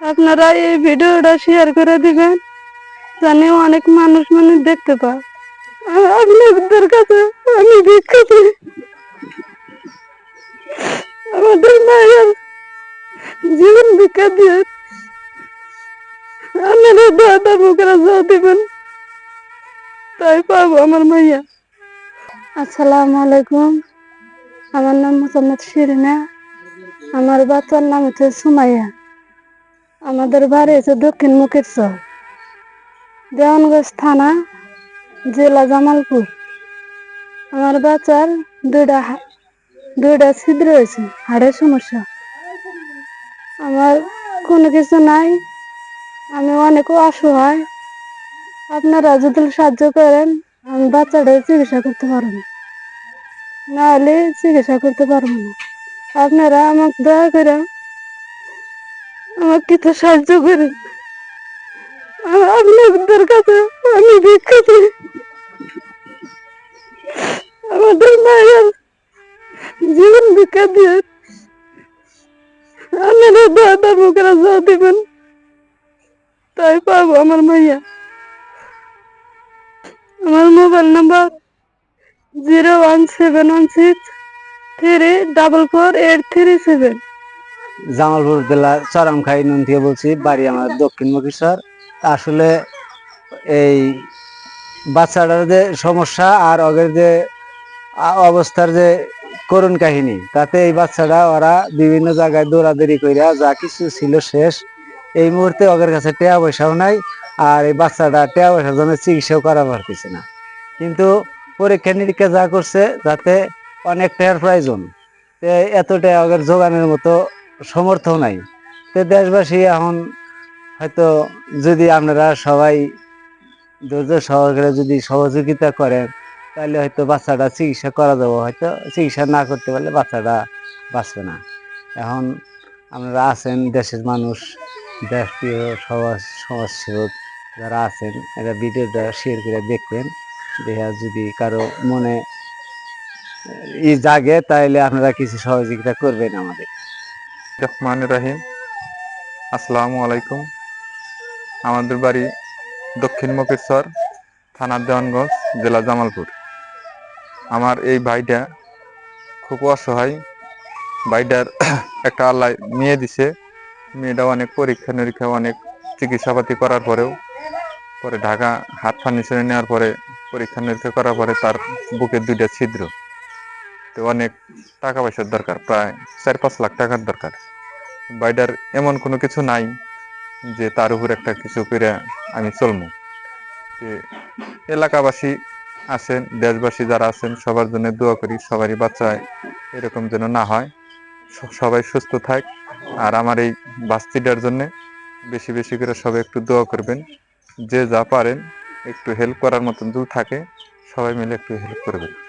আপনারা এই ভিডিওটা শেয়ার করে দিবেন, জানি অনেক মানুষ মানে দেখতে পায়। আপনাদের কাছে আমি ভিক্ষা করি আমাদের মায়ের জীবন ভিক্ষা দিয়ে আপনারা দাদা মুখেরা যা দিবেন। তাই পাবো আমার মাইয়া। আসসালামু আলাইকুম। আমার নাম মোসাম্মদ শিরিনা। আমার বাচ্চার নাম হচ্ছে সুমাইয়া। আমাদের বাড়ি হচ্ছে দক্ষিণ মুখের চর দেওয়ানগঞ্জ থানা, জেলা জামালপুর। আমার বাচ্চার দুইটা দুইটা ছিদ্র হয়েছে, হাড়ের সমস্যা। আমার কোনো কিছু নাই, আমি অনেক অসহায়। আপনারা যদি সাহায্য করেন, আমি বাচ্চাটা চিকিৎসা করতে পারব না। নাহলে চিকিৎসা করতে পারব না। আপনারা আমাকে দয়া করে আমাকে তো সাহায্য করেন। আপনাদের কাছে আমি করি আমাদের মায়ের জীবন ভিক্ষা দিয়ে আপনারা দাদা মুখেরা যা দিবেন। তাই পাবো আমার মাইয়া। আমার mobile number zero one seven one six three double four eight three seven. Jamalpur জেলার চরমখাই নুন থেকে বলছি, বাড়ি আমার দক্ষিণ মকিশ্বর আসলে এই বাচ্চাটার যে সমস্যা আর ওদের যে অবস্থার যে করুণ কাহিনী, তাতে এই বাচ্চাটা ওরা বিভিন্ন জায়গায় দৌড়াদৌড়ি কইরা যা কিছু ছিল শেষ। এই মুহূর্তে ওদের কাছে টেয়া পয়সাও নাই আর এই বাচ্চাটা টেয়া পয়সার জন্য চিকিৎসাও করা পারতেছে না। কিন্তু পরীক্ষা নিরীক্ষা যা করছে, তাতে অনেক টাকার প্রয়োজন। তে এত টাকা ওদের যোগানের মতো সমর্থ নাই। তো দেশবাসী এখন হয়তো যদি আপনারা সবাই ধৈর্য সহকারে যদি সহযোগিতা করেন, তাহলে হয়তো বাচ্চাটা চিকিৎসা করা যাব। হয়তো চিকিৎসা না করতে পারলে বাচ্চাটা বাঁচবে না। এখন আপনারা আছেন দেশের মানুষ, দেশপ্রিয় সমাজ সমাজসেবক যারা আছেন, এরা ভিডিওটা শেয়ার করে দেখবেন। দেখা যদি কারও মনে ই জাগে, তাহলে আপনারা কিছু সহযোগিতা করবেন আমাদের। রহমান রাহিম। আসসালামু আলাইকুম। আমাদের বাড়ি দক্ষিণ মকেশ্বর থানা দেওয়ানগঞ্জ, জেলা জামালপুর। আমার এই ভাইটা খুব অসহায়। ভাইটার একটা আল্লাহ মেয়ে দিছে। মেয়েটা অনেক পরীক্ষা নিরীক্ষা, অনেক চিকিৎসাপাতি করার পরেও, পরে ঢাকা হাত ফার্নিচারে নেওয়ার পরে, পরীক্ষা নিরীক্ষা করার পরে তার বুকের দুইটা ছিদ্র। তো অনেক টাকা পয়সার দরকার, প্রায় চার পাঁচ লাখ টাকার দরকার। বাইডার এমন কোনো কিছু নাই যে তার উপর একটা কিছু করে আমি চলবো তে এলাকাবাসী আছেন, দেশবাসী যারা আছেন, সবার জন্য দোয়া করি সবারই বাচ্চায় এরকম যেন না হয়। সবাই সুস্থ থাক। আর আমার এই বাস্তিটার জন্য বেশি বেশি করে সবাই একটু দোয়া করবেন। যে যা পারেন, একটু হেল্প করার মতন যদি থাকে, সবাই মিলে একটু হেল্প করবেন।